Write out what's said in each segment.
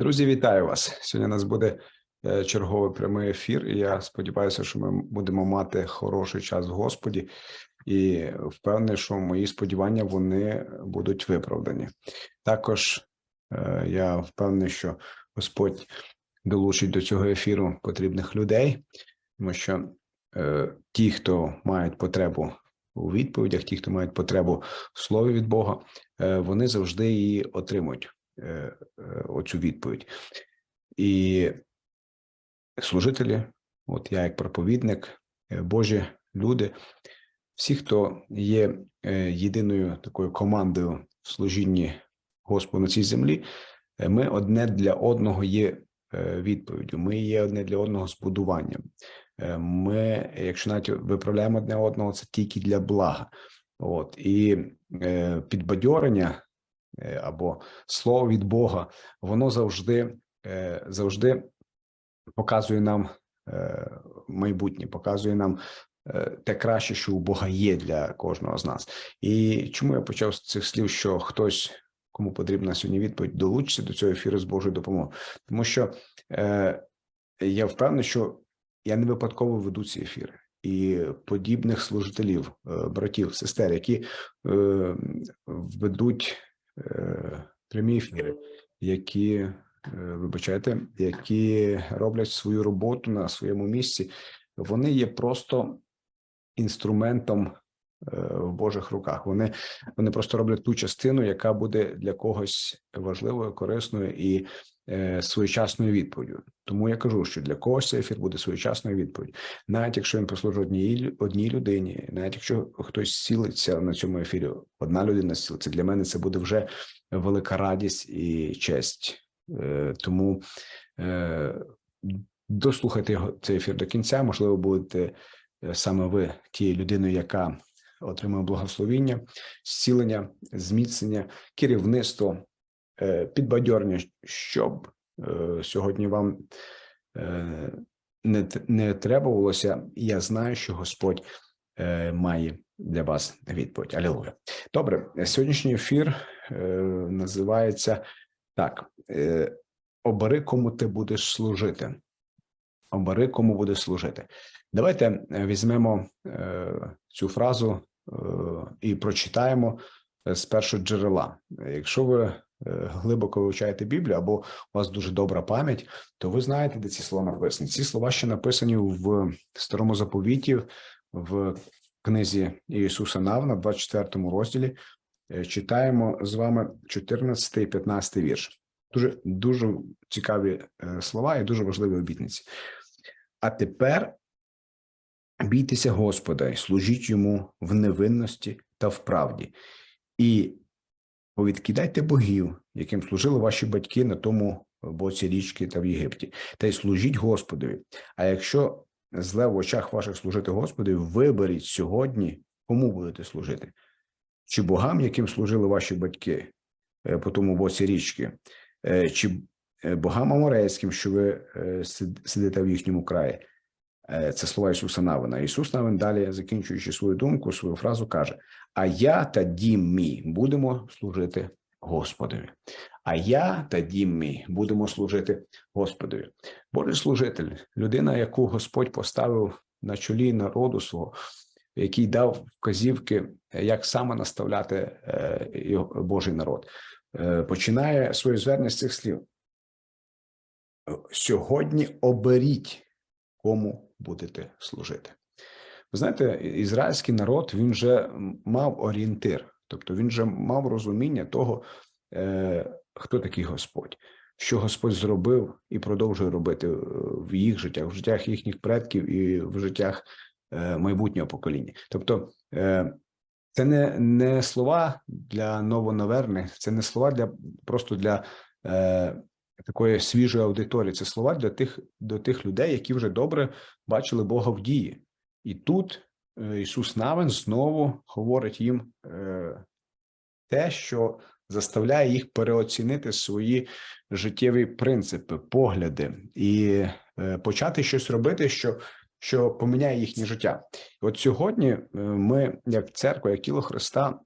Друзі, вітаю вас! Сьогодні у нас буде е, черговий прямий ефір. І я сподіваюся, що ми будемо мати хороший час в Господі, і впевнений, що мої сподівання вони будуть виправдані. Також е, я впевнений, що Господь долучить до цього ефіру потрібних людей, тому що е, ті, хто мають потребу у відповідях, ті, хто мають потребу в слові від Бога, вони завжди її отримують оцю відповідь. І служителі, от я як проповідник, е, Божі люди, всі, хто є е, єдиною такою командою в служінні Господу на цій землі, е, ми одне для одного є е, відповіддю. Ми є одне для одного збудуванням. Е, Ми, якщо навіть виправляємо одне одного, це тільки для блага. От і е, підбадьорення е, або слово від Бога, воно завжди, е, завжди показує нам е, майбутнє, показує нам е, те краще, що у Бога є для кожного з нас. І чому я почав з цих слів, що хтось, кому потрібна сьогодні відповідь, долучиться до цього ефіру з Божою допомогою, тому що е, я впевнений, що я не випадково веду ці ефіри. І подібних служителів, е, братів, сестер, які е, ведуть е, прямі ефіри, які е, вибачайте, які роблять свою роботу на своєму місці, вони є просто інструментом е, в Божих руках. Вони, вони просто роблять ту частину, яка буде для когось важливою, корисною і е, своєчасною відповіддю. Тому я кажу, що для когось цей ефір буде своєчасною відповідь, навіть якщо він послужить одній одній людині, навіть якщо хтось сілиться на цьому ефірі, одна людина сілиться, для мене це буде вже велика радість і честь. Е, Тому е, дослухайте цей ефір до кінця. Можливо, будете е, саме ви тією людиною, яка отримує благословіння, зцілення, зміцнення, керівництво, е, підбадьорення, щоб е, сьогодні вам е, не, требувалося. Я знаю, що Господь має для вас відповідь. Алілуя. Добре, сьогоднішній ефір називається так: обери, кому ти будеш служити. Обери, кому будеш служити. Давайте візьмемо е, цю фразу і прочитаємо е, з першого джерела. Якщо ви е, глибоко вивчаєте Біблію або у вас дуже добра пам'ять, то ви знаєте, де ці слова написані. Ці слова ще написані в старому заповіті, в книзі Ісуса Навна, в 24 розділі. Е, Читаємо з вами 14 і 15 вірш. Дуже дуже цікаві е, слова і дуже важливі обітниці. А тепер бійтеся Господа і служіть йому в невинності та в правді, і повідкидайте богів, яким служили ваші батьки на тому боці річки та в Єгипті, та й служіть Господові. А якщо зле в очах ваших служити Господові, виберіть сьогодні, кому будете служити, чи богам, яким служили ваші батьки е, по тому боці річки, е, чи е, богам аморейським, що ви сидите в їхньому краї. Е, Це слова Ісуса Навина. Ісус Навин далі, закінчуючи свою думку, свою фразу, каже: А я та дім мій будемо служити Господові. А я та дім мій будемо служити Господові. Божий служитель, людина, яку Господь поставив на чолі народу свого, який дав вказівки, як саме наставляти е, Божий народ, е, починає своє звернення з цих слів. Сьогодні оберіть, кому будете служити. Ви знаєте, ізраїльський народ він вже мав орієнтир, тобто він вже мав розуміння того, е, хто такий Господь, що Господь зробив і продовжує робити е, в їх життях, в життях їхніх предків і в життях е, майбутнього покоління. Тобто, це не, не слова для новонаверних, це не слова для просто для такої свіжої аудиторії. Це слова для тих до тих людей, які вже добре бачили Бога в дії. І тут е, Ісус Навин знову говорить їм е, те, що заставляє їх переоцінити свої життєві принципи, погляди і е, почати щось робити, що, що поміняє їхнє життя. От сьогодні ми, як церква, як тіло Христа,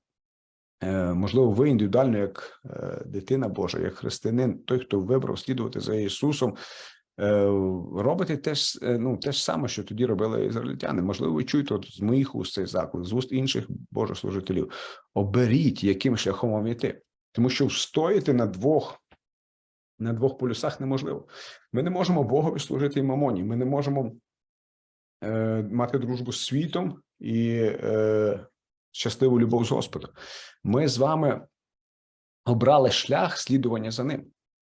можливо, ви індивідуально, як е, дитина Божа, як християнин, той, хто вибрав слідувати за Ісусом, е, робите те ж, е, ну, те ж саме, що тоді робили ізраїльтяни. Можливо, ви чуєте от з моїх уст цей заклик, з уст інших Божих служителів. Оберіть, яким шляхом вам йти. Тому що встояти на двох на двох полюсах неможливо. Ми не можемо Богові служити і мамоні. Ми не можемо е, мати дружбу з світом і е, щасливу любов з Господом. Ми з вами обрали шлях слідування за ним.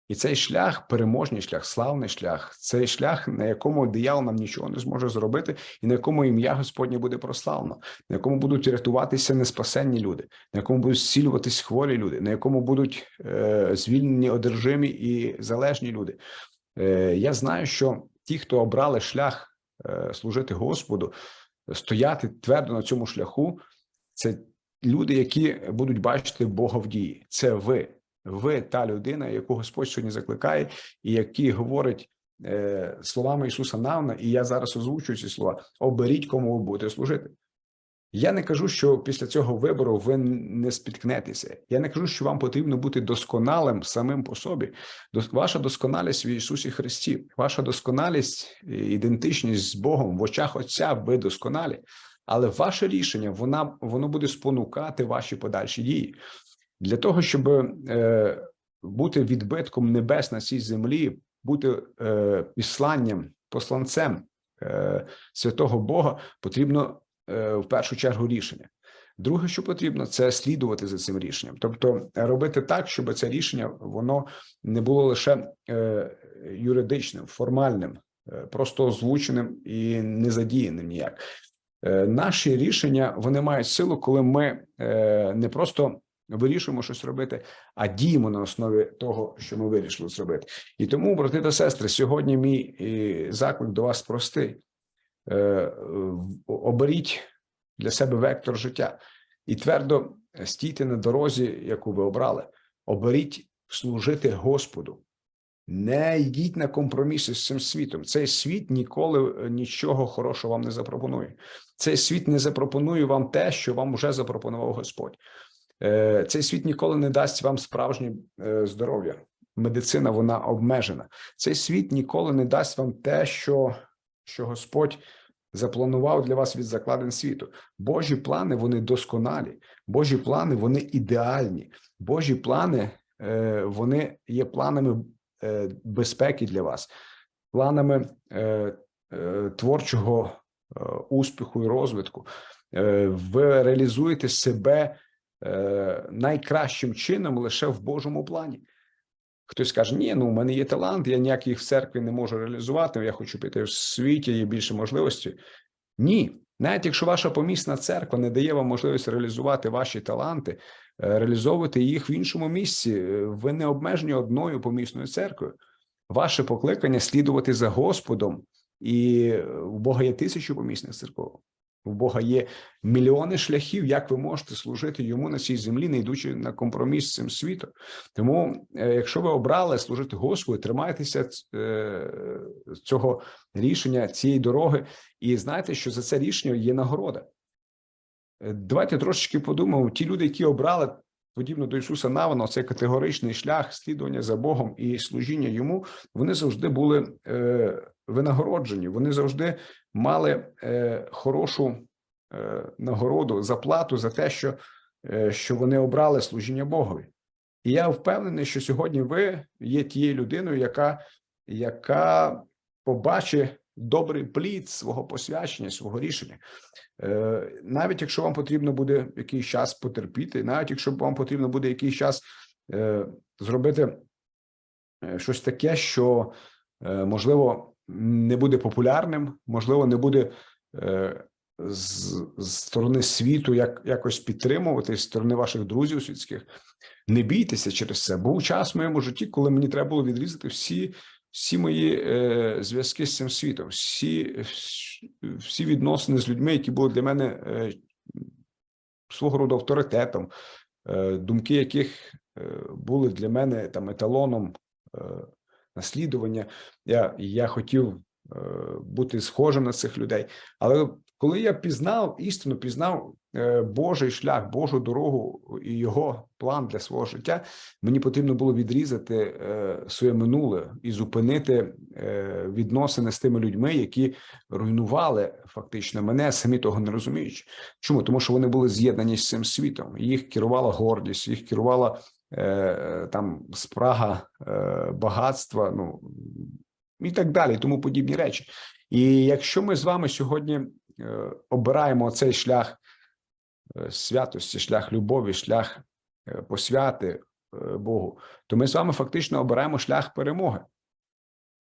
І цей шлях, переможний шлях, славний шлях, цей шлях, на якому диявол нам нічого не зможе зробити, і на якому ім'я Господнє буде прославлено, на якому будуть рятуватися неспасенні люди, на якому будуть зцілюватись хворі люди, на якому будуть е, звільнені одержимі і залежні люди. Е, я знаю, що ті, хто обрали шлях е, служити Господу, стояти твердо на цьому шляху, це люди, які будуть бачити Бога в дії. Це ви. Ви та людина, яку Господь сьогодні закликає, і який говорить е, словами Ісуса Навна, і я зараз озвучую ці слова: оберіть, кому ви будете служити. Я не кажу, що після цього вибору ви не спіткнетеся. Я не кажу, що вам потрібно бути досконалим самим по собі. Ваша досконалість в Ісусі Христі, ваша досконалість, і ідентичність з Богом в очах Отця ви досконалі. Але ваше рішення вона воно буде спонукати ваші подальші дії для того, щоб е, бути відбитком небес на цій землі, бути е, післанням, посланцем е, святого Бога, потрібно е, в першу чергу рішення. Друге, що потрібно, це слідувати за цим рішенням, тобто робити так, щоб це рішення воно не було лише е, юридичним, формальним, е, просто озвученим і не задіяним ніяк. Е, Наші рішення вони мають силу, коли ми е, не просто вирішуємо щось робити, а діємо на основі того, що ми вирішили зробити. І тому, брати та сестри, сьогодні мій е, заклик до вас простий: оберіть для себе вектор життя і твердо стійте на дорозі, яку ви обрали. Оберіть служити Господу. Не йдіть на компроміси з цим світом. Цей світ ніколи е, нічого хорошого вам не запропонує. Цей світ не запропонує вам те, що вам вже запропонував Господь. Е, Цей світ ніколи не дасть вам справжнє е, здоров'я. Медицина вона обмежена. Цей світ ніколи не дасть вам те, що, що Господь запланував для вас від закладин світу. Божі плани вони досконалі. Божі плани вони ідеальні. Божі плани вони є планами безпеки для вас, планами е, е, творчого е, успіху і розвитку. Е, ви реалізуєте себе е, найкращим чином лише в Божому плані. Хтось каже: ні, ну у мене є талант, я ніяких в церкві не можу реалізувати. Я хочу піти в світі, є більше можливостей. Ні, навіть якщо ваша помісна церква не дає вам можливість реалізувати ваші таланти, е, реалізовувати їх в іншому місці, е, ви не обмежені одною помісною церквою. Ваше покликання слідувати за Господом, і в у Бога є тисячу помісних церков. У Бога є мільйони шляхів, як ви можете служити йому на цій землі, не йдучи на компроміс з цим світом. Тому, е, якщо ви обрали служити Господу, тримайтеся е, цього рішення, цієї дороги, і знайте, що за це рішення є нагорода. Е, Давайте трошечки подумаємо: ті люди, які обрали подібно до Ісуса Навина, цей категоричний шлях слідування за Богом і служіння йому, вони завжди були винагороджені, вони завжди мали е, хорошу е, нагороду, заплату за те, що, е, що вони обрали служіння Богові. І я впевнений, що сьогодні ви є тією людиною, яка, яка побачить добрий плід свого посвячення, свого рішення. Е, навіть якщо вам потрібно буде якийсь час потерпіти, навіть якщо вам потрібно буде якийсь час е, зробити е, щось таке, що е, можливо не буде популярним, можливо, не буде е, з, з сторони світу як якось підтримувати з сторони ваших друзів світських. Не бійтеся через це. Був час в моєму житті, коли мені треба було відрізати всі, всі мої е, зв'язки з цим світом, всі, всі відносини з людьми, які були для мене е, свого роду авторитетом, е, думки яких е, були для мене там еталоном е, наслідування. Я, я хотів е, бути схожим на цих людей, але коли я пізнав істину, пізнав е, Божий шлях, Божу дорогу і його план для свого життя, мені потрібно було відрізати е, своє минуле і зупинити відносини з тими людьми, які руйнували фактично мене, самі того не розуміючи. Чому? Тому що вони були з'єднані з цим світом. Їх керувала гордість, їх керувала там спрага е, багатства, ну і так далі, тому подібні речі. І якщо ми з вами сьогодні е, обираємо цей шлях е, святості, шлях любові, шлях е, посвяти е, Богу, то ми з вами фактично обираємо шлях перемоги.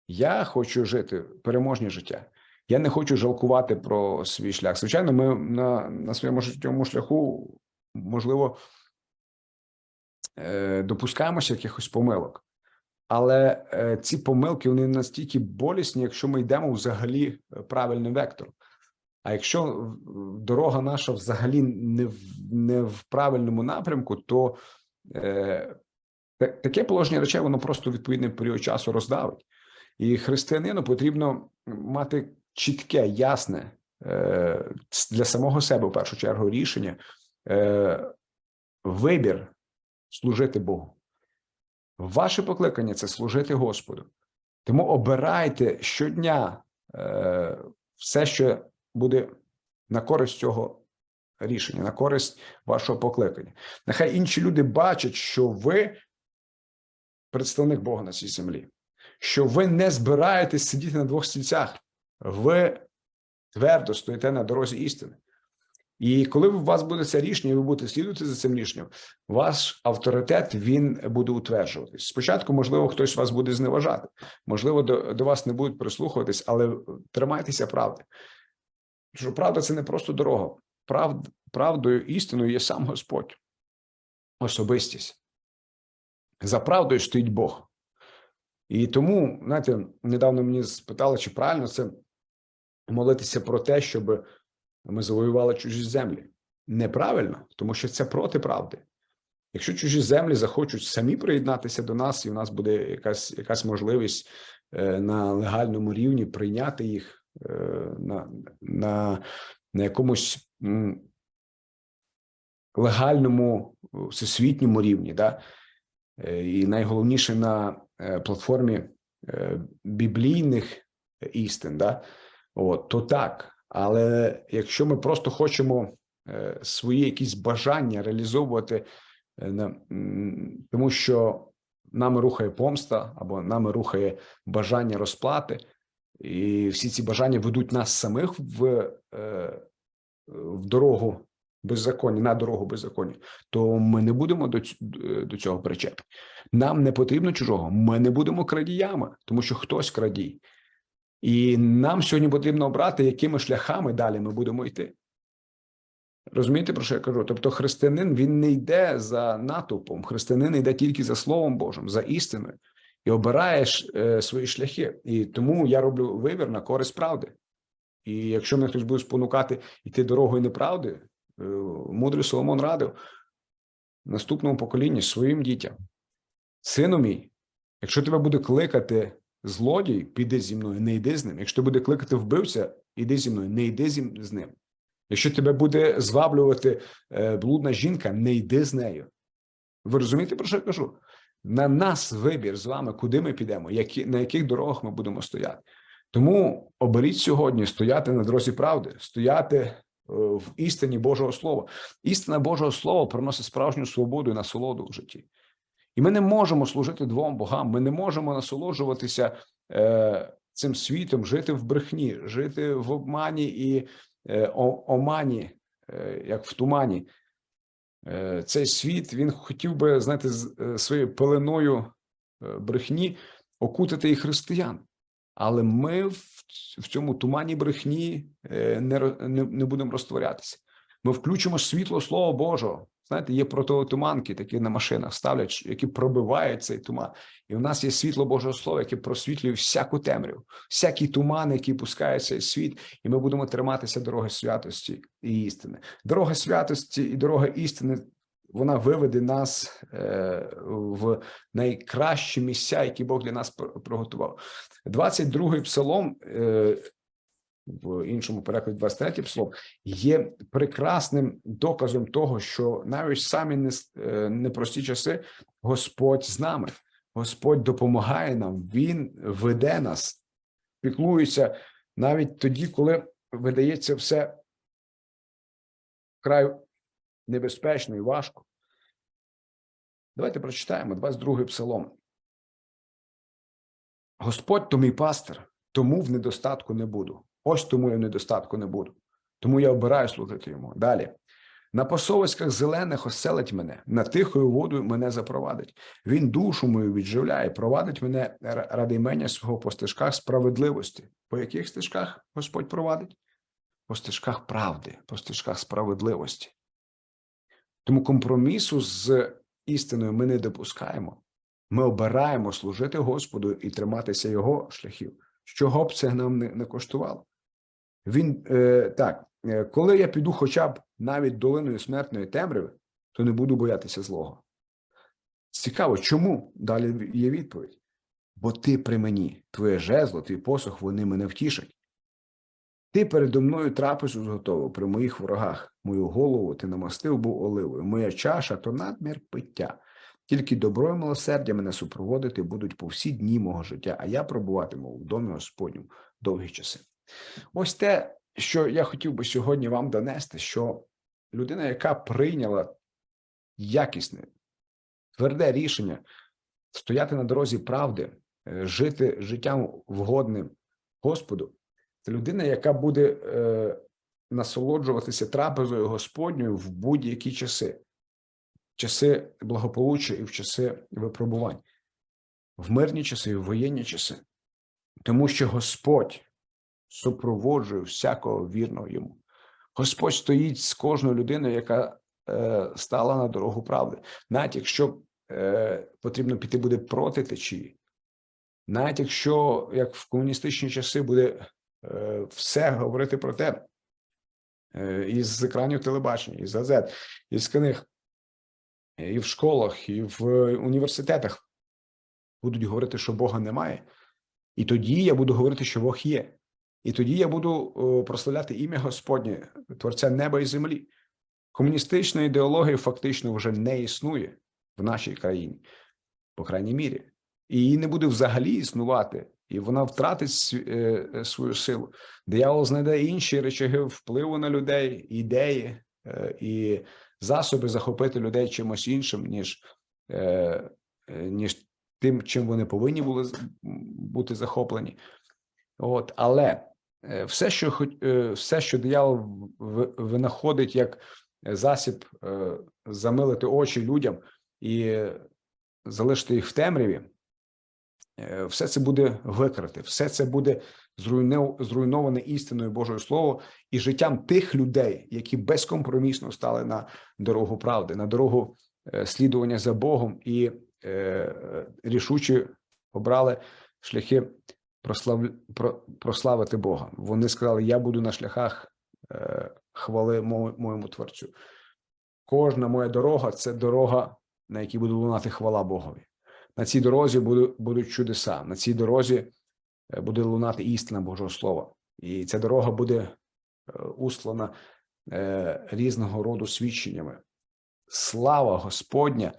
Я хочу жити переможне життя. Я не хочу жалкувати про свій шлях. Звичайно, ми на, на своєму життєвому шляху, можливо, е, допускаємося якихось помилок. Але е, ці помилки вони настільки болісні, якщо ми йдемо взагалі е, правильним вектором. А якщо дорога наша взагалі не в, не в правильному напрямку, то е, таке положення речей воно просто відповідний період часу роздавить. І християнину потрібно мати чітке, ясне е, для самого себе в першу чергу рішення, е, вибір служити Богу. Ваше покликання це служити Господу. Тому обирайте щодня е, все, що буде на користь цього рішення, на користь вашого покликання. Нехай інші люди бачать, що ви представник Бога на цій землі, що ви не збираєтесь сидіти на двох стільцях, ви твердо стоїте на дорозі істини. І коли у вас буде це рішення, ви будете слідувати за цим рішенням, ваш авторитет він буде утверджуватись. Спочатку, можливо, хтось вас буде зневажати, можливо, до, до вас не будуть прислухуватись, але тримайтеся правди. Що правда це не просто дорога. Прав, правдою, істиною є сам Господь, особистість. За правдою стоїть Бог. І тому, знаєте, недавно мені спитали, чи правильно це молитися про те, щоб ми завоювали чужі землі. Неправильно, тому що це проти правди. Якщо чужі землі захочуть самі приєднатися до нас, і в нас буде якась, якась можливість е, на легальному рівні прийняти їх е, на, на, на якомусь легальному всесвітньому рівні, да? Е, і найголовніше на платформі біблійних істин, да? От, то так. Але якщо ми просто хочемо е, свої якісь бажання реалізовувати, е, тому що нами рухає помста або нами рухає бажання розплати, і всі ці бажання ведуть нас самих в, е, в дорогу беззаконня, на дорогу беззаконня, то ми не будемо до, до цього причетні. Нам не потрібно чужого. Ми не будемо крадіями, тому що хтось крадій. І нам сьогодні потрібно обрати, якими шляхами далі ми будемо йти. Розумієте, про що я кажу? Тобто, християнин він не йде за натовпом, християнин йде тільки за Словом Божим, за істиною, і обираєш е, свої шляхи. І тому я роблю вибір на користь правди. І якщо мене хтось буде спонукати йти дорогою неправди, е, мудрий Соломон радив наступному поколінню своїм дітям. Сину мій, якщо тебе буде кликати злодій, піди зі мною, не йди з ним. Якщо буде кликати вбивця, іди зі мною, не йди з ним. Якщо тебе буде зваблювати е, блудна жінка, не йди з нею. Ви розумієте, про що я кажу? На нас вибір з вами, куди ми підемо, які, на яких дорогах ми будемо стояти. Тому оберіть сьогодні стояти на дорозі правди, стояти е, в істині Божого Слова. Істина Божого Слова приносить справжню свободу і насолоду в житті. І ми не можемо служити двом богам. Ми не можемо насолоджуватися е, цим світом, жити в брехні, жити в обмані і е, омані, е, як в тумані. Е, цей світ він хотів би, знаєте, е, своєю пеленою е, брехні окутати і християн. Але ми в, в цьому тумані брехні е, не, не, не будемо розтворятися. Ми включимо світло Слова Божого. Знаєте, є протитуманки, такі на машинах ставлять, які пробивають цей туман. І в нас є світло Божого Слова, яке просвітлює всяку темряву, всякий туман, який пускає цей світ, і ми будемо триматися дороги святості і істини. Дорога святості і дорога істини. Вона виведе нас е, в найкращі місця, які Бог для нас приготував. 22-й псалом, е, в іншому перекладі 23 псалом, є прекрасним доказом того, що навіть самі е, непрості часи Господь з нами, Господь допомагає нам, Він веде нас, піклується навіть тоді, коли видається все вкрай небезпечно і важко. Давайте прочитаємо 22 псалом. Господь то мій пастир, тому в недостатку не буду. Ось тому я в недостатку не буду. Тому я обираю слухати йому. Далі. На посовиськах зелених оселить мене, на тихою водою мене запровадить. Він душу мою відживляє, провадить мене ради імення свого по стежках справедливості. По яких стежках Господь провадить? По стежках правди, по стежках справедливості. Тому компромісу з істиною ми не допускаємо. Ми обираємо служити Господу і триматися Його шляхів, чого б це нам не коштувало. Він е, так, е, коли я піду хоча б навіть долиною смертної темряви, то не буду боятися злого. Цікаво, чому? Далі є відповідь. Бо ти при мені, твоє жезло, твій посох, вони мене втішать. Ти передо мною трапезу зготовив при моїх ворогах. Мою голову ти намастив був оливою. Моя чаша то надмір пиття. Тільки добро і милосердя мене супроводити будуть по всі дні мого життя, а я пробуватиму в домі Господньому довгі часи. Ось те, що я хотів би сьогодні вам донести, що людина, яка прийняла якісне, тверде рішення стояти на дорозі правди, е, жити життям вгодним Господу, це людина, яка буде е, насолоджуватися трапезою Господньою в будь-які часи, в часи благополуччя і в часи випробувань, в мирні часи і в воєнні часи, тому що Господь супроводжує всякого вірного йому. Господь стоїть з кожною людиною, яка е, стала на дорогу правди. Навіть якщо е, потрібно піти буде проти течії, навіть якщо, як в комуністичні часи, буде е, все говорити про те, е, із екранів телебачення, із газет, із книг, і в школах, і в університетах будуть говорити, що Бога немає. І тоді я буду говорити, що Бог є. І тоді я буду прославляти ім'я Господнє, Творця неба і землі. Комуністичної ідеології фактично вже не існує в нашій країні, по крайній мірі, і її не буде взагалі існувати, і вона втратить е, е, свою силу. Диявол знайде інші речаги впливу на людей, ідеї е, і засоби захопити людей чимось іншим, ніж, ніж тим, чим вони повинні були бути захоплені. От, але все, що е, все, що диявол винаходить як засіб е, замилити очі людям і залишити їх в темряві, е, все це буде викрите, все це буде зруйноване істиною Божого Слова і життям тих людей, які безкомпромісно стали на дорогу правди, на дорогу е, слідування за Богом і е, е, рішуче обрали шляхи прослав... про... прославити Бога. Вони сказали: Я буду на шляхах е, хвали мо- моєму творцю. Кожна моя дорога це дорога, на якій буде лунати хвала Богові. На цій дорозі будуть чудеса. На цій дорозі е, буде лунати істина Божого Слова. І ця дорога буде е, услана е, різного роду свідченнями. Слава Господня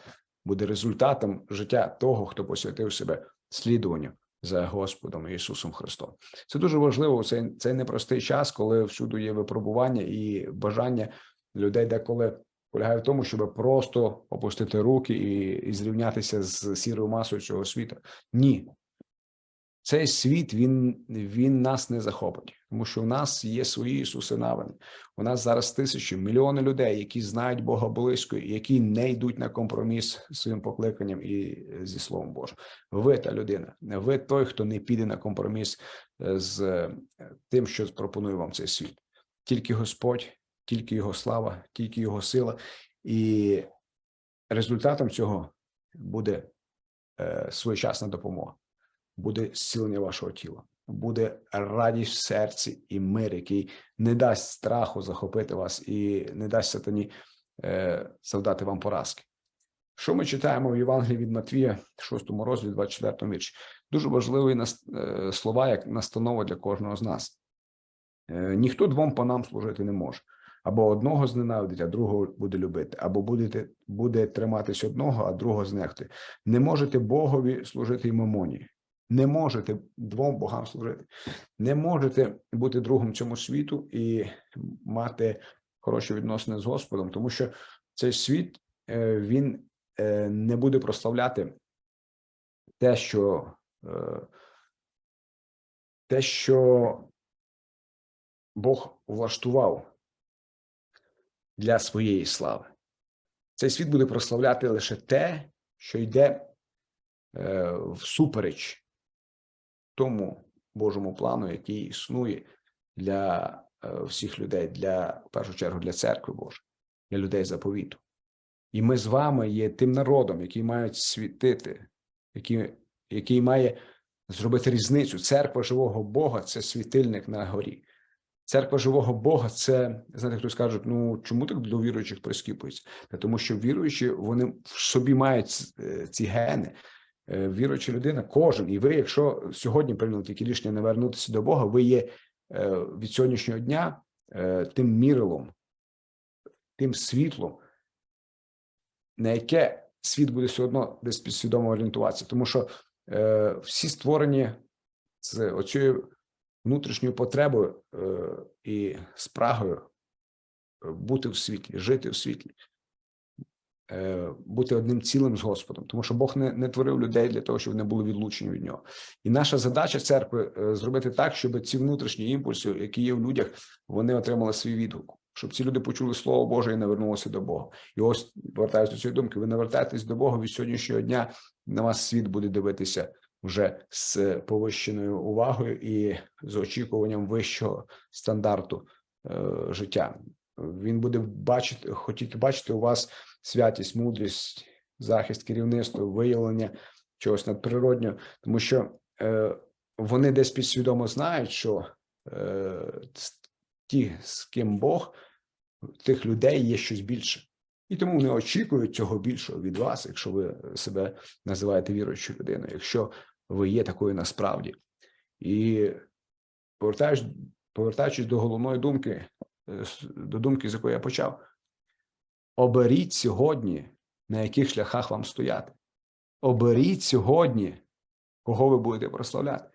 буде результатом життя того, хто посвятив себе слідуванню за Господом Ісусом Христом. Це дуже важливо у цей, цей непростий час, коли всюди є випробування і бажання людей деколи полягає в тому, щоб просто опустити руки і, і зрівнятися з сірою масою цього світу. Ні. Цей світ він, він нас не захопить, тому що у нас є свої Ісуси навини. У нас зараз тисячі, мільйони людей, які знають Бога близько, які не йдуть на компроміс з своїм покликанням і е, зі Словом Божим. Ви та людина, ви той, хто не піде на компроміс е, з е, тим, що пропонує вам цей світ. Тільки Господь, тільки Його слава, тільки Його сила, і результатом цього буде своєчасна допомога, буде зцілення вашого тіла, буде радість в серці і мир, який не дасть страху захопити вас і не дасть сатані е, завдати вам поразки. Що ми читаємо в Євангелії від Матвія, 6 розділі, 24 вірші? Дуже важливі е, слова, як настанова для кожного з нас. Е, Ніхто двом панам служити не може. Або одного зненавидить, а другого буде любити, або будете, буде триматись одного, а другого знехти. Не можете Богові служити і мамоні. Не можете двом богам служити. Не можете бути другом цьому світу і мати хороші відносини з Господом, тому що цей світ е, він е, не буде прославляти те, що е, те, що Бог влаштував для своєї слави. Цей світ буде прославляти лише те, що йде всупереч тому Божому плану, який існує для е, всіх людей, для в першу чергу для церкви Божої, для людей заповіту. І ми з вами є тим народом, який має світити, який, який має зробити різницю. Церква живого Бога це світильник на горі. Церква живого Бога це знаєте, хтось каже, ну чому так до віруючих прискіпується? Та тому, що віруючі вони в собі мають е, ці гени. Е, Віруюча людина, кожен, і ви, якщо сьогодні прийняли таке рішення не вернутися до Бога, ви є е, від сьогоднішнього дня е, тим мірилом, тим світлом, на яке світ буде все одно десь підсвідомо орієнтуватися, тому що всі створені з оцією внутрішньою потребою і спрагою бути в світлі, жити в світлі, бути одним цілим з Господом, тому що Бог не, не творив людей для того, щоб вони були відлучені від нього. І наша задача церкви е, зробити так, щоб ці внутрішні імпульси, які є в людях, вони отримали свій відгук. Щоб ці люди почули слово Боже і не вернулися до Бога. І ось повертаюся до цієї думки. Ви не вертаєтесь до Бога від сьогоднішнього дня. На вас світ буде дивитися вже з повищеною увагою і з очікуванням вищого стандарту е, життя. Він буде бачити, хотіти бачити у вас святість, мудрість, захист, керівництво, виявлення чогось надприроднього, тому що е, вони десь підсвідомо знають, що е, ті, з ким Бог, тих людей є щось більше. І тому вони очікують цього більшого від вас, якщо ви себе називаєте віруючою людиною, якщо ви є такою насправді. І повертаючись, повертаючись до головної думки, до думки, з якої я почав, оберіть сьогодні, на яких шляхах вам стояти. Оберіть сьогодні, кого ви будете прославляти.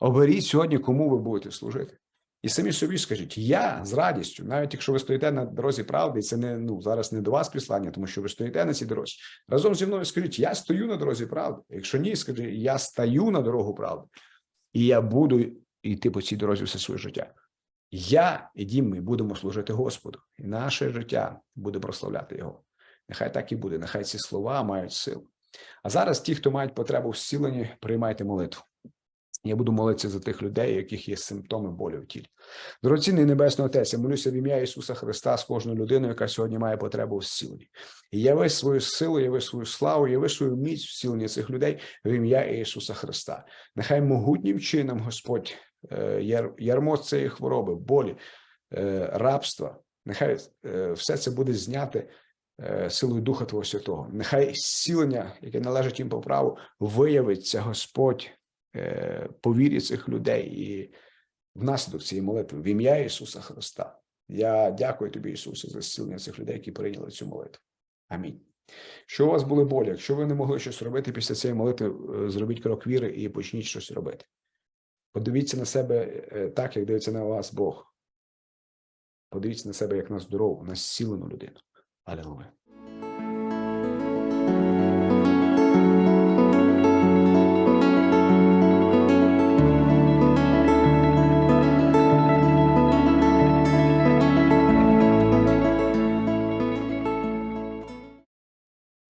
Оберіть сьогодні, кому ви будете служити. І самі собі скажіть, я з радістю, навіть якщо ви стоїте на дорозі правди, і це не ну зараз не до вас післання, тому що ви стоїте на цій дорозі. Разом зі мною скажіть, я стою на дорозі правди. Якщо ні, скажіть, я стаю на дорогу правди, і я буду йти по цій дорозі все своє життя. Я і дім ми будемо служити Господу, і наше життя буде прославляти Його. Нехай так і буде, нехай ці слова мають силу. А зараз ті, хто мають потребу в зціленні, приймайте молитву. Я буду молитися за тих людей, у яких є симптоми болю в тілі. Дорогоцінний Небесний Отець, я молюся в ім'я Ісуса Христа з кожною людиною, яка сьогодні має потребу в зціленні. І яви свою силу, яви свою славу, яви свою міць в зціленні цих людей в ім'я Ісуса Христа. Нехай могутнім чином, Господь, ярмо цієї хвороби, болі, е, рабства, нехай е, все це буде зняте е, силою Духа Твого Святого. Нехай зцілення, яке належить їм по праву, виявиться, Господь, е, по вірі цих людей і внаслідок цієї молитви в ім'я Ісуса Христа. Я дякую тобі, Ісусе, за зцілення цих людей, які прийняли цю молитву. Амінь. Що у вас були болі? Якщо ви не могли щось робити після цієї молитви, е, зробіть крок віри і почніть щось робити. Подивіться на себе е, так, як дивиться на вас Бог. Подивіться на себе як на здорову, на зцілену людину. Алілуя.